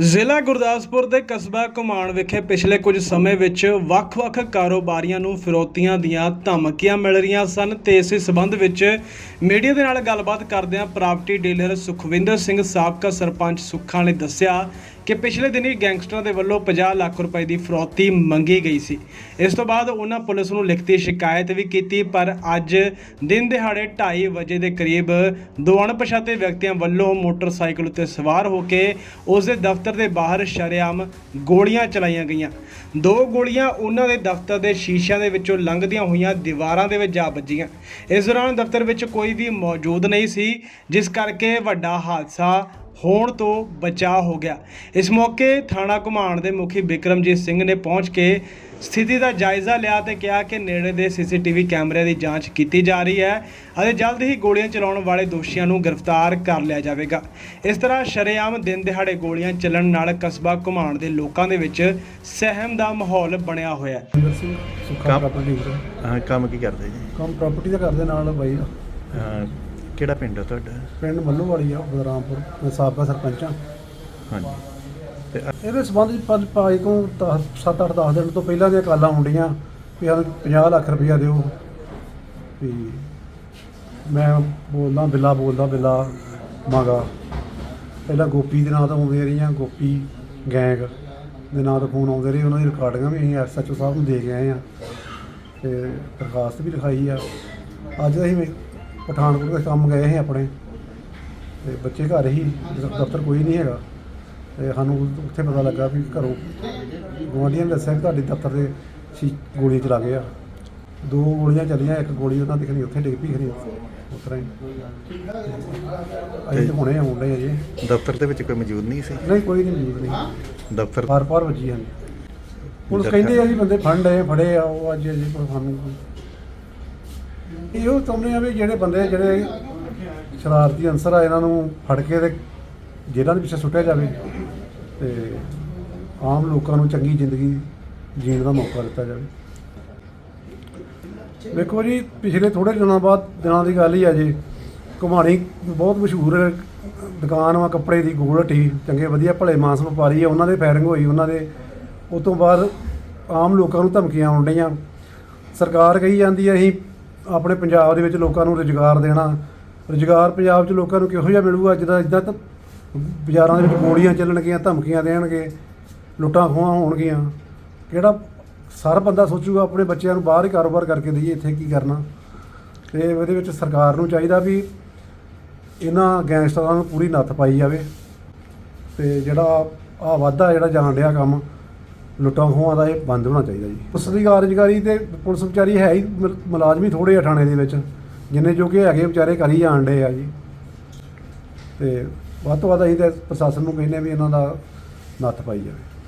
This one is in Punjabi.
ਜ਼ਿਲ੍ਹਾ ਗੁਰਦਾਸਪੁਰ ਦੇ ਕਸਬਾ ਕੁਮਾਣ ਵਿਖੇ ਪਿਛਲੇ ਕੁਝ ਸਮੇਂ ਵਿੱਚ ਵੱਖ-ਵੱਖ ਕਾਰੋਬਾਰੀਆਂ ਨੂੰ ਫਿਰੌਤੀਆਂ ਦੀਆਂ ਧਮਕੀਆਂ ਮਿਲ ਰਹੀਆਂ ਸਨ ਤੇ ਇਸੇ ਸਬੰਧ ਵਿੱਚ ਮੀਡੀਆ ਦੇ ਨਾਲ ਗੱਲਬਾਤ ਕਰਦਿਆਂ ਪ੍ਰਾਪਰਟੀ ਡੀਲਰ ਸੁਖਵਿੰਦਰ ਸਿੰਘ ਸਾਬਕਾ ਸਰਪੰਚ ਸੁੱਖਾਂ ਨੇ ਦੱਸਿਆ ਕਿ ਪਿਛਲੇ ਦਿਨੀ ਗੈਂਗਸਟਰਾਂ ਦੇ ਵੱਲੋਂ 50 ਲੱਖ ਰੁਪਏ ਦੀ ਫਿਰੌਤੀ ਮੰਗੀ ਗਈ ਸੀ। ਇਸ ਤੋਂ ਬਾਅਦ ਉਹਨਾਂ ਪੁਲਿਸ ਨੂੰ ਲਿਖਤੀ ਸ਼ਿਕਾਇਤ ਵੀ ਕੀਤੀ, ਪਰ ਅੱਜ ਦਿਨ ਦਿਹਾੜੇ 2:30 ਵਜੇ ਦੇ ਕਰੀਬ ਦੋ ਅਣਪਛਾਤੇ ਵਿਅਕਤੀਆਂ ਵੱਲੋਂ ਮੋਟਰਸਾਈਕਲ ਉੱਤੇ ਸਵਾਰ ਹੋ ਕੇ ਉਸ ਦੇ ਦਫ਼ਤਰ ਦੇ ਬਾਹਰ ਸ਼ਰੇਆਮ ਗੋਲੀਆਂ ਚਲਾਈਆਂ ਗਈਆਂ। ਦੋ ਗੋਲੀਆਂ ਉਹਨਾਂ ਦੇ ਦਫ਼ਤਰ ਦੇ ਸ਼ੀਸ਼ਿਆਂ ਦੇ ਵਿੱਚੋਂ ਲੰਘਦੀਆਂ ਹੋਈਆਂ ਦੀਵਾਰਾਂ ਦੇ ਵਿੱਚ ਜਾ ਵੱਜੀਆਂ। ਇਸ ਦੌਰਾਨ ਦਫ਼ਤਰ ਵਿੱਚ ਕੋਈ ਵੀ ਮੌਜੂਦ ਨਹੀਂ ਸੀ, ਜਿਸ ਕਰਕੇ ਵੱਡਾ ਹਾਦਸਾ ਹੋਣ ਤੋਂ ਬਚਾਅ ਹੋ ਗਿਆ। ਇਸ ਮੌਕੇ ਥਾਣਾ ਘੁਮਾਣ ਦੇ ਮੁਖੀ ਬਿਕਰਮਜੀਤ ਸਿੰਘ ਨੇ ਪਹੁੰਚ ਕੇ ਸਥਿਤੀ ਦਾ ਜਾਇਜ਼ਾ ਲਿਆ ਤੇ ਕਿਹਾ ਕਿ ਨੇੜੇ ਦੇ ਸੀਸੀਟੀਵੀ ਕੈਮਰਿਆਂ ਦੀ ਜਾਂਚ ਕੀਤੀ ਜਾ ਰਹੀ ਹੈ ਅਤੇ ਜਲਦ ਹੀ ਗੋਲੀਆਂ ਚਲਾਉਣ ਵਾਲੇ ਦੋਸ਼ੀਆਂ ਨੂੰ ਗ੍ਰਿਫਤਾਰ ਕਰ ਲਿਆ ਜਾਵੇਗਾ। ਇਸ ਤਰ੍ਹਾਂ ਸ਼ਰੇਆਮ ਦਿਨ ਦਿਹਾੜੇ ਗੋਲੀਆਂ ਚੱਲਣ ਨਾਲ ਕਸਬਾ ਘੁਮਾਣ ਦੇ ਲੋਕਾਂ ਦੇ ਵਿੱਚ ਸਹਿਮ ਦਾ ਮਾਹੌਲ ਬਣਿਆ ਹੋਇਆ ਹੈ। ਸਿੰਦਰ ਸਿੰਘ ਸੁੱਖਾ ਕੰਮ- ਪ੍ਰਾਪਰਟੀ ਡੀਲਰ ਹਾਂ ਕੰਮ ਕੀ ਕਰਦੇ ਜੀ? ਕੰਮ ਪ੍ਰਾਪਰਟੀ ਦਾ ਕਰਦੇ ਨਾਲ ਬਾਈ। ਦਾ। ਹਾਂ, ਕਿਹੜਾ ਪਿੰਡ ਹੈ ਤੁਹਾਡਾ? ਪਿੰਡ ਮੱਲੂ ਵਾਲੀ ਆ ਬਦਰਾਮਪੁਰ ਮੈਂ ਸਾਬਕਾ ਸਰਪੰਚ ਹਾਂ। ਹਾਂਜੀ। ਤੇ ਇਹਦੇ ਸੰਬੰਧ ਵਿੱਚ ਪੰਜ ਪਾਈ ਕੋ 7 8 10 ਦਿਨ ਤੋਂ ਪਹਿਲਾਂ ਦੀਆਂ ਕਾਲਾਂ ਹੁੰਦੀਆਂ ਵੀ ਸਾਨੂੰ 50 ਲੱਖ ਰੁਪਇਆ ਦਿਓ। ਵੀ ਮੈਂ ਬੋਲਦਾ, ਬਿੱਲਾ ਬੋਲਦਾ, ਬਿੱਲਾ ਮੰਗਾ। ਪਹਿਲਾਂ ਗੋਪੀ ਦੇ ਨਾਂ ਤੋਂ ਆਉਂਦੀਆਂ ਰਹੀਆਂ, ਗੋਪੀ ਗੈਂਗ ਦੇ ਨਾਂ ਤੋਂ ਫੋਨ ਆਉਂਦੇ ਰਹੇ, ਉਹਨਾਂ ਦੀ ਰਿਕਾਰਡਿੰਗਾਂ ਵੀ ਅਸੀਂ ਐਸਐਚਓ ਸਾਹਿਬ ਨੂੰ ਦੇ ਕੇ ਆਏ ਆ ਤੇ ਦਰਖਾਸਤ ਵੀ ਲਿਖਾਈ ਆ। ਅੱਜ ਅਸੀਂ ਪਠਾਨਕੋਟ ਦੇ ਕੰਮ ਗਏ ਸੀ ਆਪਣੇ ਤੇ ਬੱਚੇ ਘਰ ਹੀ, ਦਫ਼ਤਰ ਕੋਈ ਨਹੀਂ ਹੈਗਾ। ਤੇ ਸਾਨੂੰ ਉੱਥੇ ਪਤਾ ਲੱਗਾ ਵੀ ਘਰੋਂ ਗੁਆਂਢੀਆਂ ਨੇ ਦੱਸਿਆ ਕਿ ਤੁਹਾਡੇ ਦਫ਼ਤਰ ਦੇ ਸੀ ਗੋਲੀਆਂ ਚਲਾ ਗਏ ਆ। ਦੋ ਗੋਲੀਆਂ ਚੱਲੀਆਂ ਇੱਕ ਗੋਲੀ ਉਹਨਾਂ ਦੀ ਉੱਥੇ ਡਿੱਗ ਪਈ ਖਣੀ ਉਸ ਤਰ੍ਹਾਂ ਹੀ। ਅਸੀਂ ਤਾਂ ਹੁਣੇ ਆਉਂਦੇ ਆ ਜੀ। ਦਫ਼ਤਰ ਦੇ ਵਿੱਚ ਕੋਈ ਮੌਜੂਦ ਨਹੀਂ ਸੀ? ਨਹੀਂ ਕੋਈ ਨਹੀਂ ਮੌਜੂਦ ਨਹੀਂ। ਦਫ਼ਤਰ ਪਾਰ ਪਾਰ ਵੱਜੀ ਹਨ ਪੁਲਿਸ ਕਹਿੰਦੇ ਆ ਜੀ ਬੰਦੇ ਫੰਡ ਆਏ ਫੜੇ ਆ ਉਹ ਅੱਜ ਜੀ ਪਰ ਸਾਨੂੰ ਇਹੋ ਚਾਹੁੰਦੇ ਆ ਵੀ ਜਿਹੜੇ ਬੰਦੇ ਜਿਹੜੇ ਸ਼ਰਾਰਤੀ ਅਨਸਰ ਆ ਇਹਨਾਂ ਨੂੰ ਫੜ ਕੇ ਤੇ ਜੇਲ੍ਹਾਂ ਦੇ ਪਿੱਛੇ ਸੁੱਟਿਆ ਜਾਵੇ। ਤੇ ਆਮ ਲੋਕਾਂ ਨੂੰ ਚੰਗੀ ਜ਼ਿੰਦਗੀ ਜੀਣ ਦਾ ਮੌਕਾ ਦਿੱਤਾ ਜਾਵੇ। ਵੇਖੋ ਜੀ, ਪਿਛਲੇ ਥੋੜੇ ਦਿਨਾਂ ਬਾਅਦ ਦਿਨਾਂ ਦੀ ਗੱਲ ਹੀ ਆ ਜੀ। ਘੁਮਾਣੀ ਬਹੁਤ ਮਸ਼ਹੂਰ ਦੁਕਾਨ ਵਾ, ਕੱਪੜੇ ਦੀ ਗੋਲ ਹੱਟੀ ਚੰਗੇ ਵਧੀਆ ਭਲੇ ਮਾਨਸ ਵਪਾਰੀ ਆ, ਉਹਨਾਂ ਦੇ ਫਾਇਰਿੰਗ ਹੋਈ, ਉਹਨਾਂ ਦੇ। ਉਸ ਤੋਂ ਬਾਅਦ ਆਮ ਲੋਕਾਂ ਨੂੰ ਧਮਕੀਆਂ ਆਉਣ ਡਈਆਂ। ਸਰਕਾਰ ਕਹੀ ਜਾਂਦੀ ਹੈ ਅਸੀਂ ਆਪਣੇ ਪੰਜਾਬ ਦੇ ਵਿੱਚ ਲੋਕਾਂ ਨੂੰ ਰੁਜ਼ਗਾਰ ਦੇਣਾ। ਰੁਜ਼ਗਾਰ ਪੰਜਾਬ 'ਚ ਲੋਕਾਂ ਨੂੰ ਕਿਹੋ ਜਿਹਾ ਮਿਲੂਗਾ, ਜਿੱਦਾਂ ਇਦਾਂ ਤਾਂ ਬਾਜ਼ਾਰਾਂ ਦੇ ਵਿੱਚ ਗੋਲੀਆਂ ਚੱਲਣਗੀਆਂ, ਧਮਕੀਆਂ ਦੇਣਗੇ, ਲੁੱਟਾਂ ਖੋਹਾਂ ਹੋਣਗੀਆਂ। ਕਿਹੜਾ ਸਾਰਾ ਬੰਦਾ ਸੋਚੂਗਾ ਆਪਣੇ ਬੱਚਿਆਂ ਨੂੰ ਬਾਹਰ ਹੀ ਕਾਰੋਬਾਰ ਕਰਕੇ ਦਈਏ, ਇੱਥੇ ਕੀ ਕਰਨਾ? ਤੇ ਇਹਦੇ ਵਿੱਚ ਸਰਕਾਰ ਨੂੰ ਚਾਹੀਦਾ ਵੀ ਇਹਨਾਂ ਗੈਂਗਸਟਰਾਂ ਨੂੰ ਪੂਰੀ ਨੱਥ ਪਾਈ ਜਾਵੇ ਤੇ ਜਿਹੜਾ ਆ ਵਾਧਾ ਜਿਹੜਾ ਜਾਣ ਡਿਆ ਕੰਮ, ਲੁੱਟਾਂ ਖੋਹਾਂ ਦਾ ਇਹ ਬੰਦ ਹੋਣਾ ਚਾਹੀਦਾ ਜੀ। ਪੁਲਿਸ ਦੀ ਕਾਰਜਕਾਰੀ ਤੇ ਪੁਲਿਸ ਵਿਚਾਰੀ ਹੈ ਹੀ ਮੁਲ- ਮੁਲਾਜ਼ਮ ਹੀ ਥੋੜੇ ਆ ਥਾਣੇ ਦੇ ਵਿੱਚ, ਜਿੰਨੇ ਜੋਗੇ ਹੈਗੇ ਵਿਚਾਰੇ ਕਰ ਹੀ ਜਾਣ ਡੇ ਆ ਜੀ। ਤੇ ਵੱਧ ਤੋਂ ਵੱਧ ਅਸੀਂ ਤਾਂ ਪ੍ਰਸ਼ਾਸਨ ਨੂੰ ਕਹਿੰਦੇ ਵੀ ਇਹਨਾਂ ਦਾ ਨੱਥ ਪਾਈ ਜਾਵੇ।